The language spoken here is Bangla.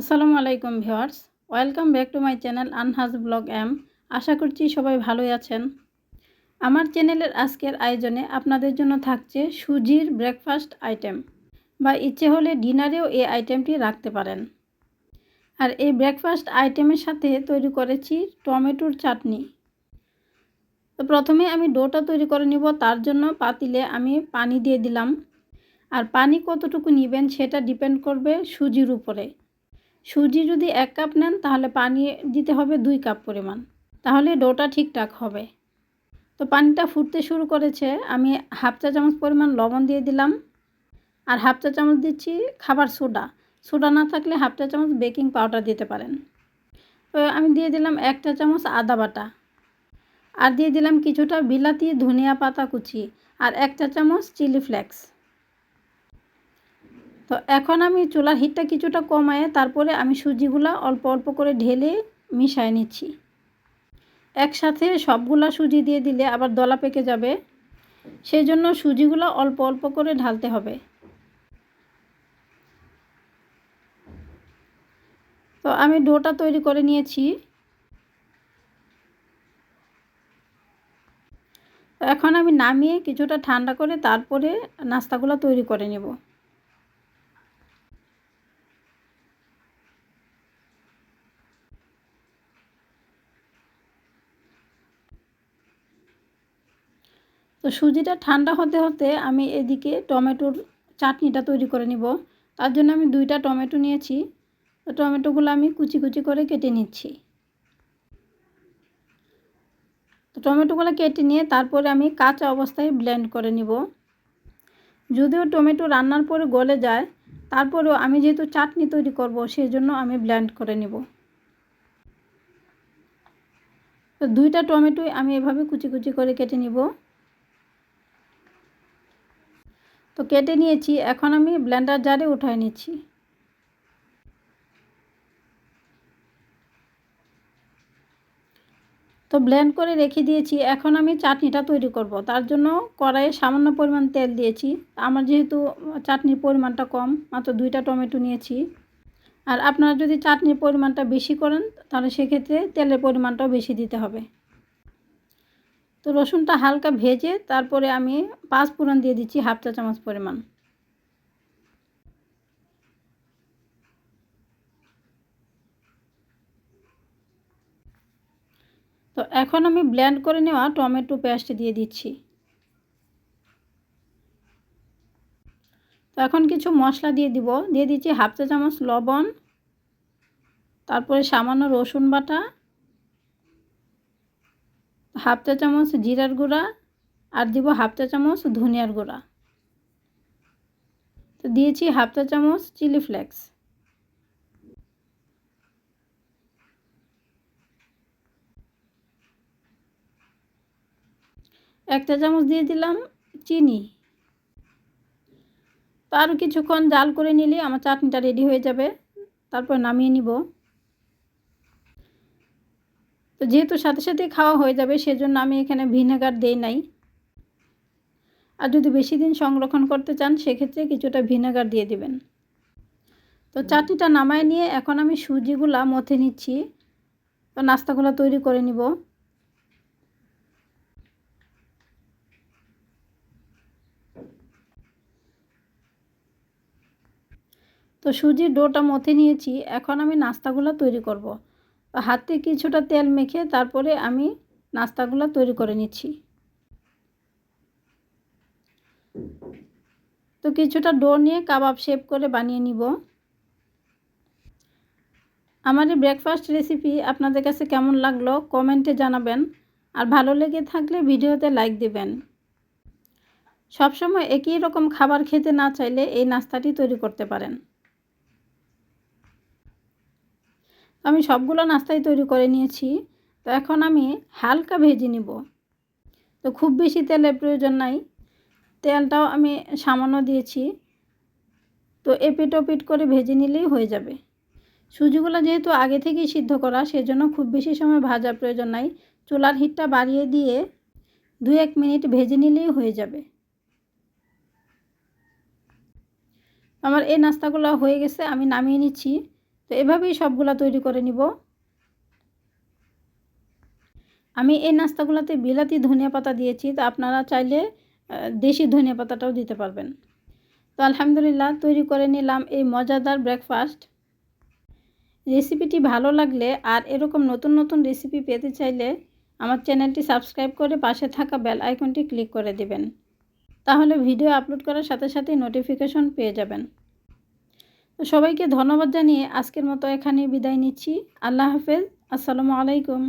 আসসালামু আলাইকুম viewers welcome back to my channel Anhaj blog M. আশা করছি সবাই ভালোই আছেন। আমার চ্যানেলের আজকের আয়োজনে আপনাদের জন্য থাকছে সুজির ব্রেকফাস্ট আইটেম বা ইচ্ছে হলে ডিনারেও এই আইটেমটি রাখতে পারেন। আর এই ব্রেকফাস্ট আইটেমের সাথে তৈরি করেছি টমেটোর চাটনি। তো প্রথমে আমি ডোটা তৈরি করে নিব, তার জন্য পাতিলে আমি পানি দিয়ে দিলাম। আর পানি কতটুকু নেবেন সেটা ডিপেন্ড করবে সুজির উপরে। সুজি যদি এক কাপ নেন, তাহলে পানি দিতে হবে দুই কাপ পরিমাণ। তাহলে ডোটা ঠিকঠাক হবে। তো পানিটা ফুটতে শুরু করেছে। আমি হাফ চা চামচ পরিমাণ লবণ দিয়ে দিলাম। আর হাফ চা চামচ দিচ্ছি খাবার সোডা। সোডা না থাকলে হাফ চা চামচ বেকিং পাউডার দিতে পারেন। তো আমি দিয়ে দিলাম এক চা চামচ আদা বাটা। আর দিয়ে দিলাম কিছুটা বিলাতি ধনিয়া পাতা কুচি। আর এক চা চামচ চিলি ফ্লেক্স। তো এখন আমি চুলার হিটটা কিছুটা কমায়ে তারপরে আমি সুজিগুলা অল্প অল্প করে ঢেলে মিশায় নিচ্ছি। একসাথে সবগুলা সুজি দিয়ে দিলে আবার দলা পেকে যাবে। সেই জন্য সুজিগুলো অল্প অল্প করে ঢালতে হবে। তো আমি ডোটা তৈরি করে নিয়েছি। এখন আমি নামিয়ে কিছুটা ঠান্ডা করে তারপরে নাস্তাগুলো তৈরি করে নেব। তো সুজিটা ঠান্ডা হতে হতে আমি এদিকে টমেটোর চাটনিটা তৈরি করে নিব। তার জন্য আমি দুইটা টমেটো নিয়েছি। তো টমেটোগুলো আমি কুচি কুচি করে কেটে নিচ্ছি। তো টমেটোগুলো কেটে নিয়ে তারপরে আমি কাঁচা অবস্থায় ব্লেন্ড করে নিব। যদিও টমেটো রান্নার পরে গলে যায়, তারপরেও আমি যেহেতু চাটনি তৈরি করব সেই জন্য আমি ব্লেন্ড করে নিব। তো দুইটা টমেটোই আমি এভাবে কুচি কুচি করে কেটে নিব। তো কেটে নিয়েছি, এখন আমি ব্লেন্ডার জারে উঠায় নিচ্ছি। তো ব্লেন্ড করে রেখে দিয়েছি, এখন আমি চাটনিটা তৈরি করব। তার জন্য কড়াইয়ে সামান্য পরিমাণ তেল দিয়েছি। আমার যেহেতু চাটনির পরিমাণটা কম, মাত্র দুইটা টমেটো নিয়েছি। আর আপনারা যদি চাটনির পরিমাণটা বেশি করেন, তাহলে সেক্ষেত্রে তেলের পরিমাণটাও বেশি দিতে হবে। তো রসুনটা হালকা ভেজে তারপরে আমি পাঁচ ফোড়ন দিয়ে দিচ্ছি হাফ চা চামচ পরিমাণ। তো এখন আমি ব্লেন্ড করে নেওয়া টমেটো পেস্ট দিয়ে দিচ্ছি। তো এখন কিছু মশলা দিয়ে দিব, দিয়ে দিচ্ছি হাফ চা চামচ লবণ, তারপরে সামান্য রসুন বাটা হাফ চা চামচ জিরার গুঁড়া আর দিব হাফ চা চামচ ধনিয়ার গুঁড়া। তো দিয়েছি হাফ চা চামচ চিলি ফ্লেক্স। এক চা চামচ দিয়ে দিলাম চিনি। তো আরও কিছুক্ষণ জাল করে নিলে আমার চাটনিটা রেডি হয়ে যাবে। তারপর নামিয়ে নিব। তো যেহেতু সাথে সাথে খাওয়া হয়ে যাবে, সেজন্য আমি এখানে ভিনেগার দেই নাই। আর যদি বেশি দিন সংরক্ষণ করতে চান, সেক্ষেত্রে কিছুটা ভিনেগার দিয়ে দিবেন। তো চাটনিটা নামায় নিয়ে এখন আমি সুজিগুলা মথে নিচ্ছি। তো নাস্তাগুলো তৈরি করে নিব। তো সুজির ডোটা মথে নিয়েছি, এখন আমি নাস্তাগুলো তৈরি করব। হাতে কিছুটা তেল মেখে তারপরে আমি নাস্তাগুলো তৈরি করে নিচ্ছি। তো কিছুটা ডো নিয়ে কাবাব শেপ করে বানিয়ে নিব। আমার এই ব্রেকফাস্ট রেসিপি আপনাদের কাছে কেমন লাগল কমেন্টে জানাবেন। আর ভালো লেগে থাকলে ভিডিওতে লাইক দিবেন। সবসময় একই রকম খাবার খেতে না চাইলে এই নাস্তাটি তৈরি করতে পারেন। আমি সবগুলো নাস্তাই তৈরি করে নিয়েছি। তো এখন আমি হালকা ভেজে নিব। তো খুব বেশি তেলের প্রয়োজন নাই। তেলটাও আমি সামান্য দিয়েছি। তো এপিট ওপিট করে ভেজে নিলেই হয়ে যাবে। সুজিগুলো যেহেতু আগে থেকেই সিদ্ধ করা, সেজন্য খুব বেশি সময় ভাজার প্রয়োজন নাই। চুলার হিটটা বাড়িয়ে দিয়ে দু এক মিনিট ভেজে নিলেই হয়ে যাবে। আমার এই নাস্তাগুলো হয়ে গেছে, আমি নামিয়ে নিচ্ছি। তো এভাবেই সবগুলা তৈরি করে নিব। আমি এই নাস্তাগুলোতে বিলাতি ধনিয়া পাতা দিয়েছি, তো আপনারা চাইলে দেশি ধনিয়া পাতাটাও দিতে পারবেন। তো আলহামদুলিল্লাহ, তৈরি করে নিলাম এই মজাদার ব্রেকফাস্ট রেসিপিটি ভালো লাগলে আর এরকম নতুন নতুন রেসিপি পেতে চাইলে আমার চ্যানেলটি সাবস্ক্রাইব করে পাশে থাকা বেল আইকনটি ক্লিক করে দিবেন। তাহলে ভিডিও আপলোড করার সাথে সাথে নোটিফিকেশন পেয়ে যাবেন। তো সবাইকে ধন্যবাদ জানিয়ে আজকের মতো এখানে বিদায় নিচ্ছি। আল্লাহ হাফেজ। আসসালামু আলাইকুম।